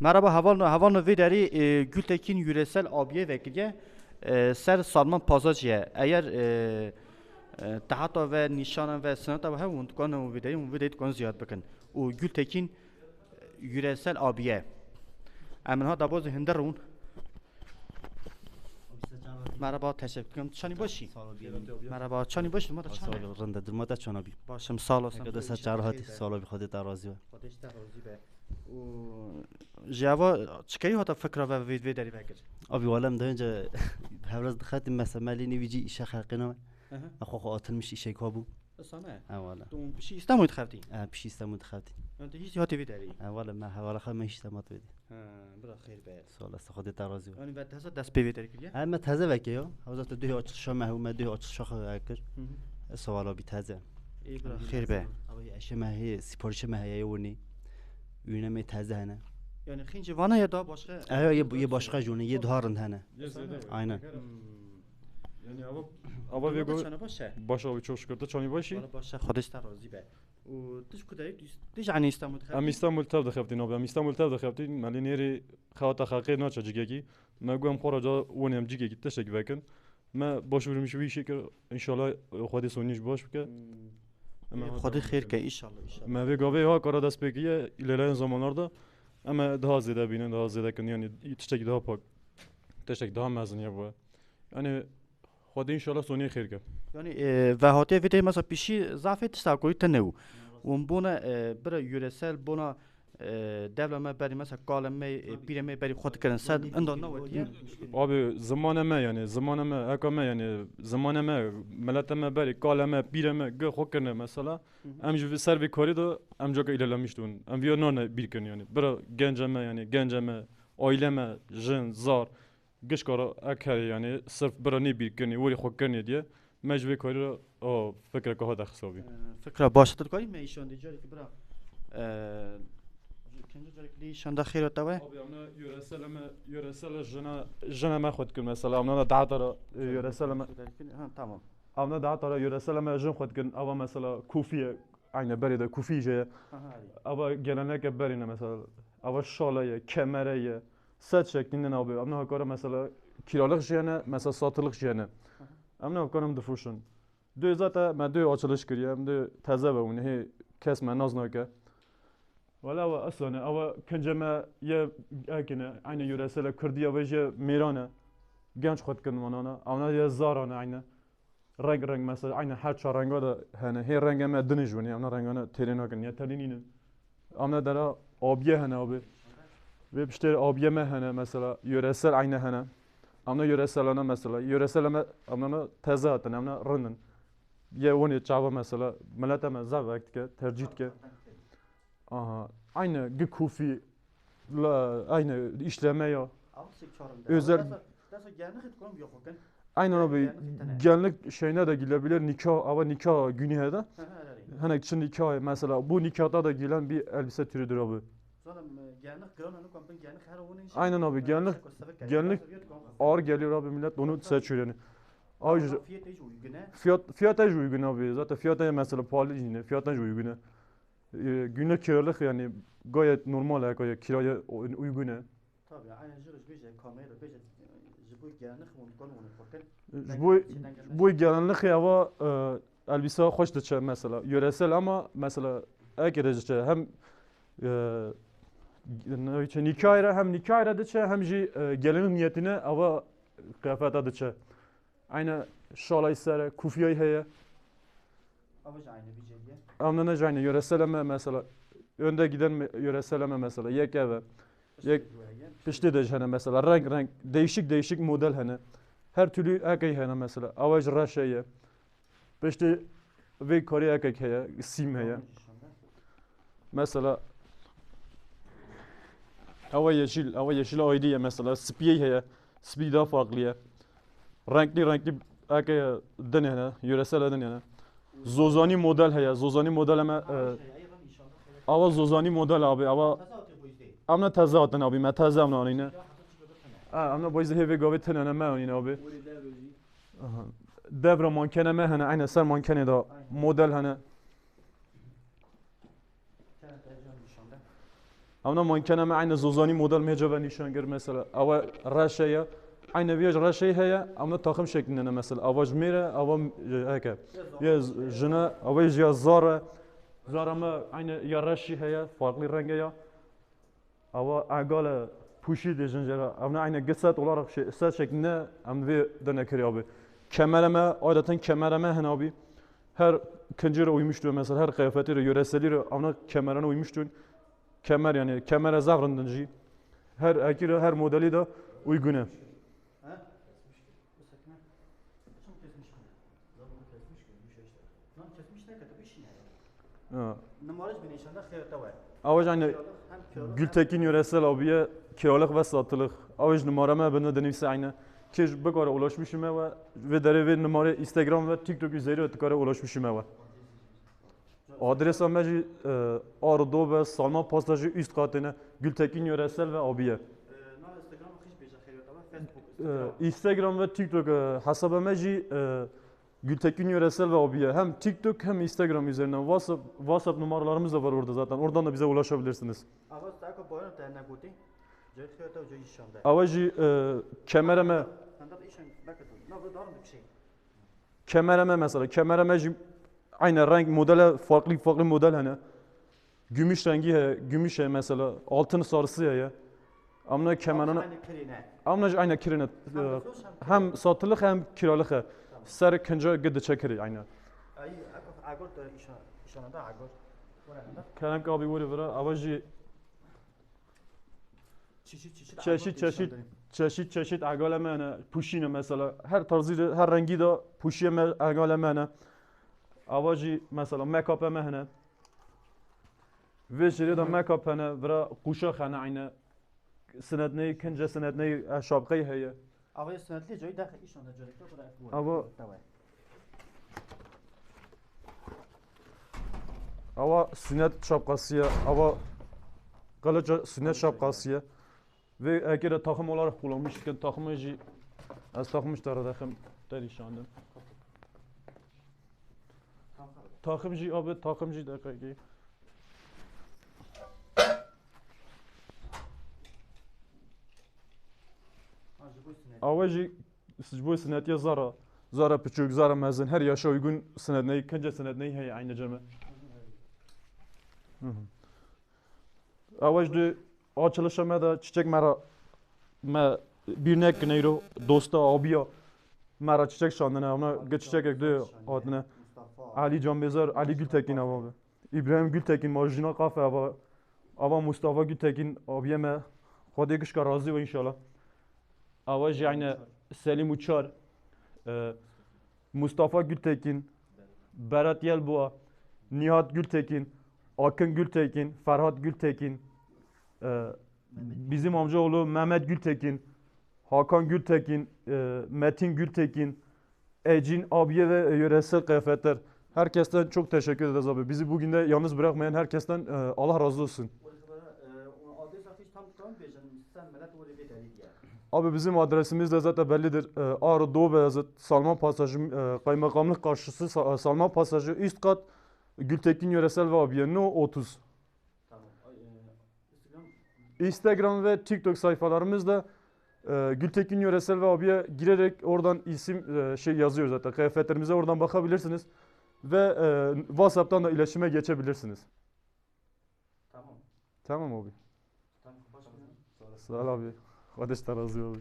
Merhaba havan havan videri e, Gültekin Yüresel abiye vekilye e, ser Salman Pazacıya. Eğer e, e, tahata ve nişana ve sanata ve hem kan o videyi o videyi kan ziyaret bakın. O Gültekin e, Yüresel abiye. Emin ha da boz hinderun. Merhaba teşekkür ederim. Çani başı. Merhaba çani başı. Mada çani. Sağ ol. Rında durmada çanabi. Başım sağ olasın. Kadar saçar hadi. Sağ ol. Hadi tarazi. Hadi işte tarazi be. جواب چکی هاتا فکر و وید وید داری بگر؟ آبی ولم دارم جا هر روز دختر مثلا مالی نیویجی ایشها خلق نم، اخو خو آتن میشه ایشها کابو؟ اصلا؟ آه ولی تو پشی استم وید خواهی؟ آه پشی استم وید خواهی؟ نتیجه چی هاتی وید داری؟ آه ولی من هوا را من ایشها مات وید. آه برا خیر بیار. سوال است خودت تازه. آنی به تازه دست پی وید داری کدیا؟ آه من تازه وکیا، هوا دست دیو آتش شم هم هم دیو آتش شاخ اگر سوالا بی تازه. ای برا خیر بیار. اولی اشی مهی سپورش مهی ایونی. üneme taze hene. یعنی hinci vana ya da başka? Evet ya, ya başka jone ya dharın hene. Aynen. Yani hava hava ve başa bir çok şükür de çani başı. Başa Kudüs'te razı be. و تش کدایت تش عنی استانبول خبتی ام استانبول تاب دخبتی نو ام استانبول تاب دخبتی مالی نیری خواتا خاقی ناچا جگگی ما گوام خورا جا ونیم جگگی تشک بکن ما باش که انشالله خودی سونیش باش بکه Xwedî xêrke îşallah îşallah. Me vê gavê ha kara destpêkiye ilerleyen zamanlarda em e daha zêde bînin daha zêdekin yani tiştekî daha pak tiştek daha mezin ye bûye. Yani Xwedî îşallah soniyê xêrke. Yani e, ve hatiye vê tê mesela pişî zafê tişta koyî tenewû. Wan bûne bira yüresel bona devla me berî mesela kalem me pîrê me berî xwe dikirin ser enda newetiye Abi zimane me yani zimane me heka me yani zimane me millete me berî kalem me pîrê me gih xwekirine mesela. Em ji vî ser vî korî de em caka îlelemîş dûn em vî nane bîrkin yani. Bira gence me yani gence me aile me jin zar gişkara ek heye yani sırf bira nî bîrkinî werî xwekirine diye me ji vê korî de o fikreka xwe dexisabî Fikra baştir karî me îşan dî careke bira e, E, kendi diyecek ki işon da xeyr tava. Abi amna yöresel ama yöresel jana jana ma xod mesela amna da dağlara yöresel ama Ha tamam. Avna daha tara yöresel ama jin xod kin ava mesela kufiye aynı beri de kufiye Ha hadi. ava gelenek berine mesela ava şalaya kemere set şeklinde abi amna hakara mesela kiralık jene mesela satılık jene amna hakarım difuşun dü zaten ben dü açılış kiriyem dü teze ve onu he kesme naz nake ولا ava اصلا ava kinceme ye akine aynı yöresel Kürdiye ve je mirane genç xod kin manana amna ye zarane aynı renk renk mesela aynı her çar renga da hani her renge me diniz juni amna rengana terina kin ya terinine amna dara abiye hani abi ve işte abiye me hani mesela yöresel aynı hani amna yöresel ana mesela yöresel ama amna teze atan amna rının ye onu çava mesela millete me zavak ke tercih ke aha aynı gikufi la aynı işleme ya Özel-. Aynen abi Genlik şeyine de girebilir nikah ama nikah günühe de hani için nikah mesela bu nikahta da giyilen bir elbise türüdür abi. İçin. Aynen abi, genlik- genlik Ağır geliyor abi millet onu seçiyor yani. Uyguna. fiyat fiyata uygun abi zaten fiyata mesela pahalı yine fiyata uygun. Ee, günlük kiralık yani gayet normal gayet kiraya uygun. Tabii aynen jürüz beje kamera jibu gelmek onu kon onu bakın. Bu bu gelenlik hava e, elbise hoş da çe mesela yöresel ama mesela eğer çe hem e, ne çe nikahira hem nikahira da çe hem ji e, gelinin niyetine ama kıyafete da çe. Aynı şalay sere kufiyayı heye. Avuç aynı beje diye. Amna ne aynı yöresel ama mesela önde giden me- yöresel ama mesela yek eve. Yek pişti de hani mesela renk renk değişik değişik model hani. Her türlü ekey hani mesela. Avaj raşeye. Pişti ve Kore ekek heye, sim heye. Mesela Ava yeşil, ava yeşil aydiye mesela. Spiye heye. Spi daha farklı Renkli renkli ekey dene hani. Yöresel dene hani. زوزانی مدل هیا زوزانی مدل هم اوا زوزانی مدل آبی اوا امنا تازه آتن آبی من تازه امنا آن اینه امنا بایز هیوی گاوی تنانه من آن اینه آبی دبرا مانکنه من هن اینه سر مانکنه دا مدل هنه امنا مانکنه من اینه زوزانی مدل میجا و نیشانگر مثلا اوا رشیا aynı viyaj raşayı heye ama takım şeklinde mesela. Avaj mire, avam heke. Ya jına, avaj ya zara. Zara mı aynı ya raşi heye, farklı renge ya. Ama agala puşi de jınjera. Ama aynı gıtsat olarak şey, set şeklinde ama bir döne kiri abi. Kemereme, adeten kemereme hen abi. Her kıncıra uymuştu mesela, her kıyafetiyle, yöreseliyle ama kemerine uymuştu. Kemer yani kemere zavrındınca. Her akire, her modeli de uygunu. Ha. Numaraj bir nişanda xeyirte var. Avaj kiralık Gültekin yöresel abiye kiralık ve satılık. Avaj numarama bana denirse aynı. Ki bu kadar ulaşmışım ve ve dere ve numara Instagram ve TikTok üzeri tıkara ulaşmışım ve. Adres amacı Ardo ve Salman Pastajı üst katına Gültekin yöresel ve abiye. e, Instagram. Facebook. Ee, Instagram ve TikTok e, hesabımacı e, Gültekin Yöresel ve abiye hem TikTok hem Instagram üzerinden WhatsApp, WhatsApp numaralarımız da var orada zaten. Oradan da bize ulaşabilirsiniz. Avacı e, kemereme, kemereme mesela kemeremeci aynı renk modele farklı farklı model hani. Gümüş rengi he, gümüş he mesela, altın sarısı ya. Aynı kirine. ama aynı kirine hem satılık hem kiralık he. سر کنجا گد عینا. ای اگر ایشان ده اگر کلم که آبی وری برای آواجی چشید چشید چشید چشید اگال منه. پوشینه مثلا. هر تارزی هر رنگی دا پوشی اگال منه. آواجی مثلا مکاپ مهنه. ویش دا مکاپ هنه برای قوشا خنه عینه سندنه کنجه سندنه شابقی هیه. Neyi, kince senet neyi, şapkayı heye. Avaz senetli joy da işanda joy. Ama- Ava sinet şapkasıya, ava kılıca sinet şapkasıya. Ve de takım olarak kullanmışken takımıcı az takmışlar da hem derişandım. Takımcı abi takımcı da kayı. Avacı bu sinet ya zara. Zara küçük, zara mezun, her yaşa uygun sinet neyi, kınca sinet neyi hey aynı cemre. Avaç de açılışa da çiçek mera me bir nek neyro dosta abiya mera çiçek şandına ama ge çiçek ekde adına Ali Can Bezar Ali Gültekin abi İbrahim Gültekin marjina kafe abi Ava Mustafa Gültekin abiye me. Xwedê kişka razı ve inşallah Avaç yani Selim Uçar e, Mustafa Gültekin Berat Yelboğa Nihat Gültekin Akın Gültekin, Ferhat Gültekin, e, bizim amcaoğlu Mehmet Gültekin, Hakan Gültekin, e, Metin Gültekin, Ecin abiye ve yöresel kıyafetler. Herkesten çok teşekkür ederiz abi. Bizi bugün de yalnız bırakmayan herkesten e, Allah razı olsun. Abi bizim adresimiz de zaten bellidir. E, Ağrı Doğu Beyazıt, Salman Pasajı, e, kaymakamlık karşısı Sa- Salman Pasajı, üst kat Gültekin Yöresel ve abiye No 30. Tamam. Instagram Instagram ve TikTok sayfalarımızda e, Gültekin Yöresel ve abiye girerek oradan isim e, şey yazıyor zaten. Kıyafetlerimize oradan bakabilirsiniz. Ve e, WhatsApp'tan da iletişime geçebilirsiniz. tamam. Tamam abi. Sağ ol abi. Kardeş razı abi.